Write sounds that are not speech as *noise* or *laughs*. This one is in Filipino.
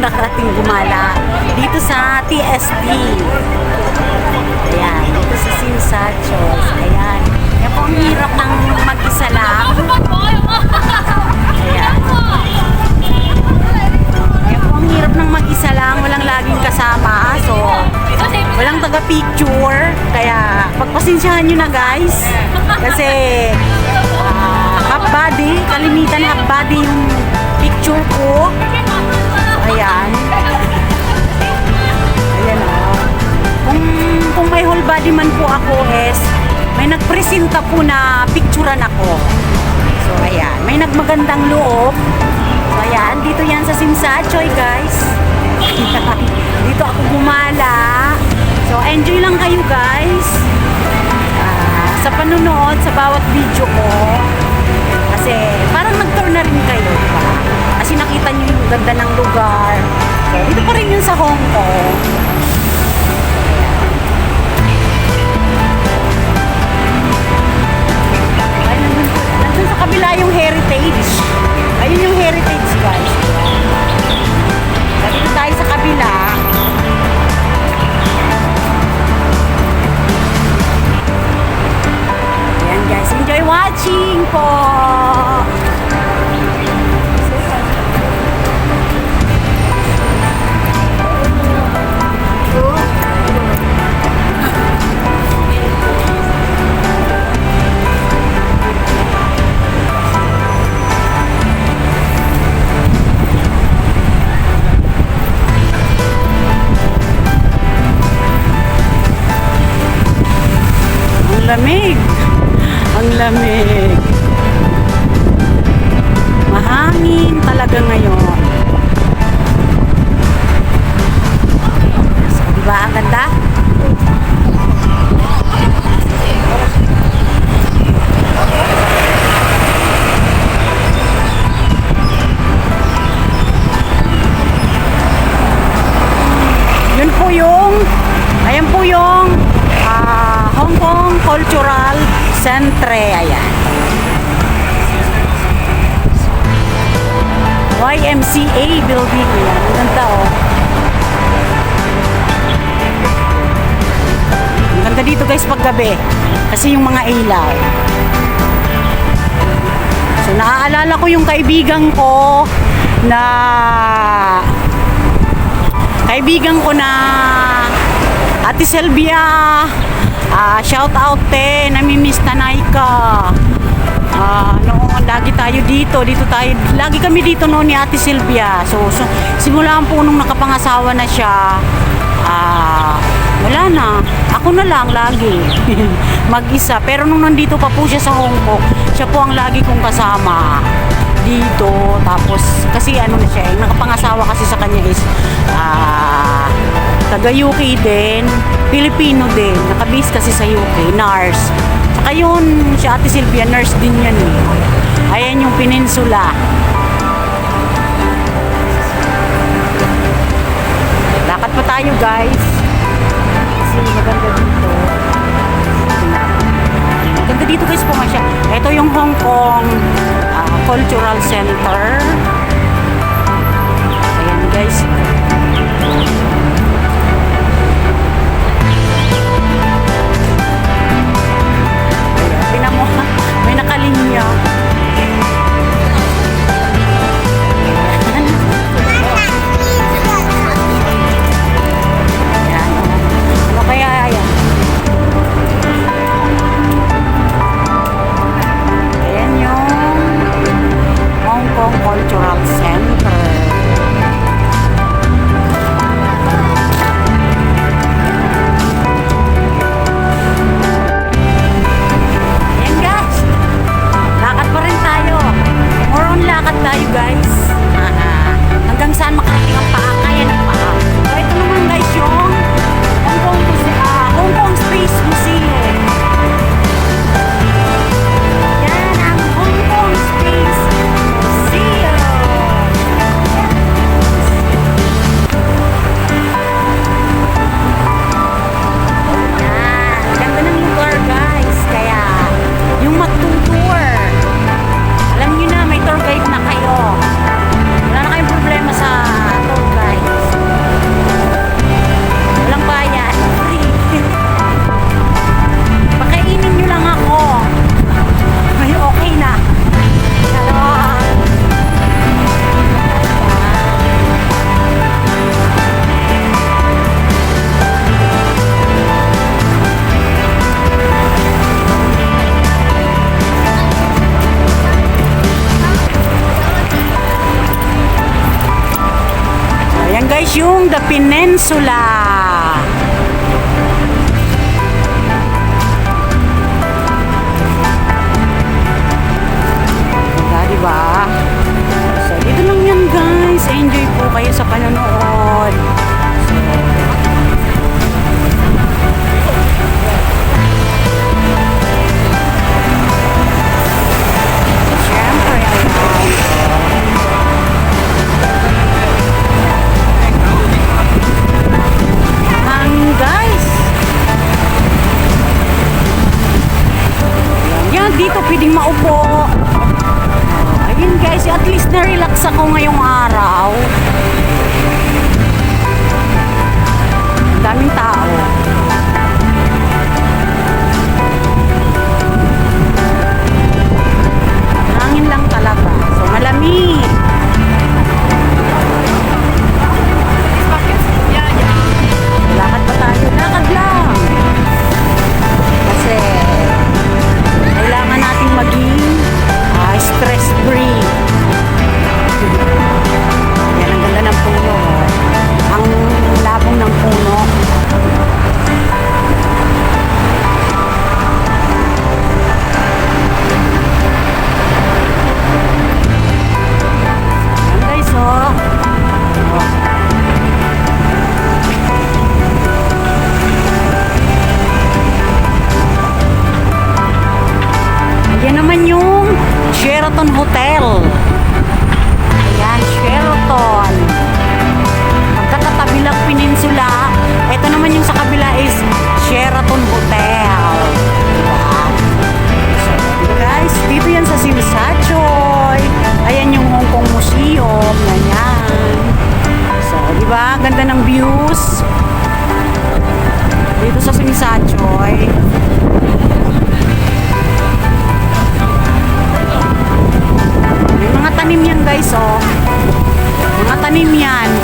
ako nakarating gumala dito sa TSD. Ayan, dito sa Sinsachos. Ayan. Yan po ang hirap ng mag-isa lang. Ayan. Yan po ang hirap ng mag-isa lang. Walang laging kasama. So, walang taga-picture. Kaya, pagpasensyahan nyo na guys. Kasi, ah, half body, kalimitan half body yung picture ko. Ayan. Ayan o. Kung, kung may whole body man po ako is, may nagpresenta po na picturean ako. So, ayan. May nagmagandang loob. So, ayan. Dito yan sa Simsachoy, guys. *laughs* dito ako gumala. So, enjoy lang kayo, guys. Ah, sa panunood, sa bawat video ko. Kasi, parang nag-tour na rin kayo? Kasi nakita niyo yung ganda ng lugar. So, dito pa rin yun sa Hong Kong. Hong Kong Cultural Centre. Ayan. YMCA building. Ayan. Ganda oh. Ganda dito guys paggabi. Kasi yung mga ilaw. So naaalala ko yung kaibigan ko na kaibigan ko na Ate Selvia ah shout out te. Namimiss tanay ka ah noon lagi tayo dito dito tayo. Lagi kami dito noon ni Ate Silvia so, so simulan po nung nakapangasawa na siya. Ah wala na. Ako na lang lagi. *laughs* Mag-isa. Pero nung nandito pa po siya sa Hong Kong siya po ang lagi kong kasama. Dito tapos kasi ano na siya eh, nakapangasawa kasi sa kanya is ah taga UK din Pilipino din nakabase kasi sa UK nurse. Saka yun si Ate Sylvia nurse din yan eh. Ayan yung peninsula. Lakad pa tayo guys. Kasi maganda dito. Maganda dito guys pumasya ito yung Hong Kong ah, Cultural Center. Ayan guys Yung the Peninsula. Diba, diba? So, dito lang yan guys. Enjoy po kayo sa panon at least na-relax ako ngayong araw. Daming tao. views dito sa Sinisachoy. May mga tanim yan guys oh. Mga tanim yan.